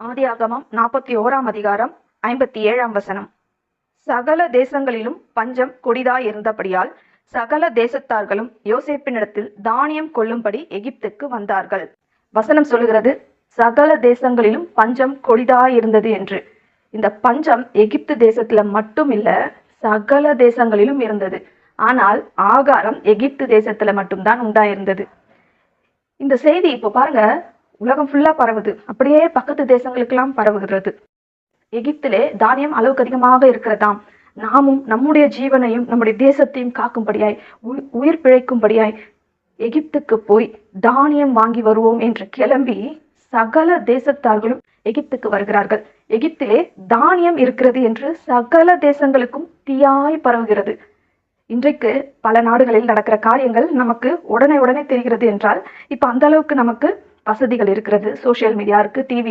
ஆதியாகமம் நாற்பத்தி ஓராம் அதிகாரம் ஐம்பத்தி ஏழாம் வசனம். சகல தேசங்களிலும் பஞ்சம் கொடிதாயிருந்தபடியால் சகல தேசத்தார்களும் யோசேப்பினிடத்தில் தானியம் கொள்ளும்படி எகிப்துக்கு வந்தார்கள். வசனம் சொல்லுகிறது சகல தேசங்களிலும் பஞ்சம் கொடிதாயிருந்தது என்று. இந்த பஞ்சம் எகிப்து தேசத்துல மட்டும் இல்ல சகல தேசங்களிலும் இருந்தது. ஆனால் ஆகாரம் எகிப்து தேசத்துல மட்டும்தான் உண்டாயிருந்தது. இந்த செய்தி இப்போ பாருங்க உலகம் ஃபுல்லா பரவுது. அப்படியே பக்கத்து தேசங்களுக்கெல்லாம் பரவுகிறது. எகிப்திலே தானியம் அளவுக்கு அதிகமாக இருக்கிறதாம். நாமும் நம்முடைய ஜீவனையும் நம்முடைய தேசத்தையும் காக்கும்படியாய் உயிர் பிழைக்கும்படியாய் எகிப்துக்கு போய் தானியம் வாங்கி வருவோம் என்று கிளம்பி சகல தேசத்தார்களும் எகிப்துக்கு வருகிறார்கள். எகிப்திலே தானியம் இருக்கிறது என்று சகல தேசங்களுக்கும் தீயாய் பரவுகிறது. இன்றைக்கு பல நாடுகளில் நடக்கிற காரியங்கள் நமக்கு உடனே உடனே தெரிகிறது என்றால் இப்ப அந்த அளவுக்கு நமக்கு வசதிகள் இருக்கிறது. சோஷியல் மீடியா இருக்குது டிவி